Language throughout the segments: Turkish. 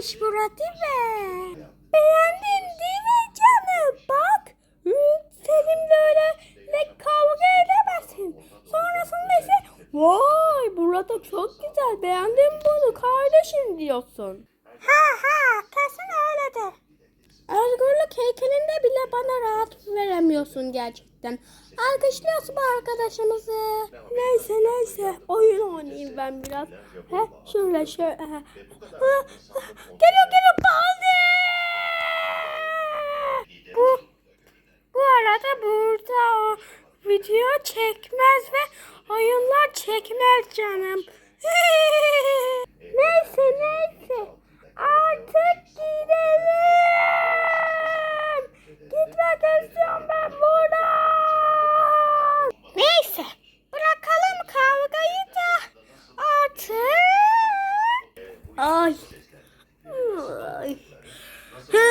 güzelmiş bura değil mi? Beğendin değil mi canım? Bak. Seninle öyle ne kavga edemezsin. Sonrasında ise vay burada çok güzel beğendim bunu kardeşim diyorsun. Ha ha kesin öyledir. Özgürlük heykelinde bile bana rahat veremiyorsun gerçekten. Alkışlıyorsun arkadaşımızı. Neyse neyse oyun oynayayım ben biraz. He, şöyle şöyle. Geliyor geliyor Baldi. Bu bu arada burada o video çekmez ve oyunlar çekmez canım. neyse neyse. Artık gidelim. Gitmek istiyorum ben buradan. Neyse. Bırakalım kavgayı da artık. Ay. Ay. Hı,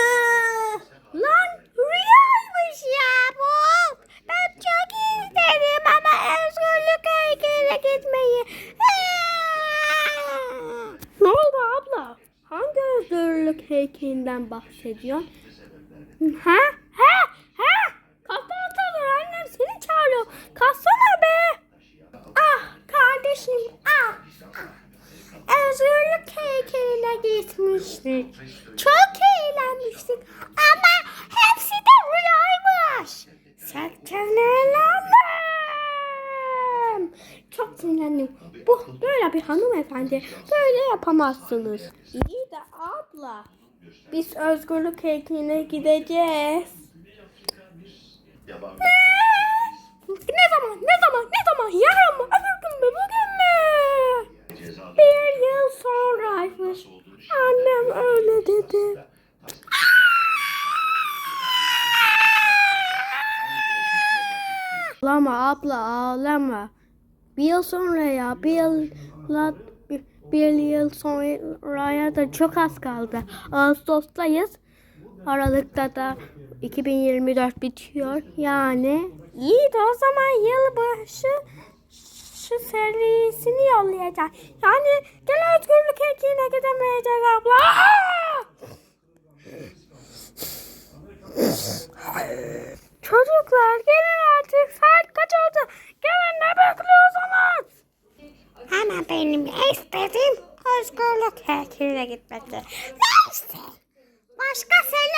Lan rüyaymış ya bu. Ben çok istedim ama özgürlük heykeline gitmeyi. Ne oldu abla? Hangi özgürlük heykelinden bahsediyorsun? Ha? Ha? Kardeşim ah. ah. Özgürlük heykeline gitmiştik. Çok eğlenmiştik. Ama hepsi de rüyaymış. Saklanalım. Çok sinirlendim. Bu böyle bir hanımefendi. Böyle yapamazsınız. İyi de abla. Biz özgürlük heykeline gideceğiz. Ne zaman? Ne zaman? Ne zaman? Yarın öyle dedi. Ağlama abla ağlama. Bir yıl sonra ya bir yılla bir, bir yıl sonraya da çok az kaldı. Ağustos'tayız. Aralıkta da 2024 bitiyor. Yani iyi de o zaman yılbaşı şu serisini yollayacak. Yani gel özgürlük heykeline gidemeyeceğiz abla. Çocuklar gelin artık. Saat kaç oldu? Gelin ne bekliyorsunuz? Hemen benim istediğim özgürlük heykeline gitmekte. Neyse. Başka sene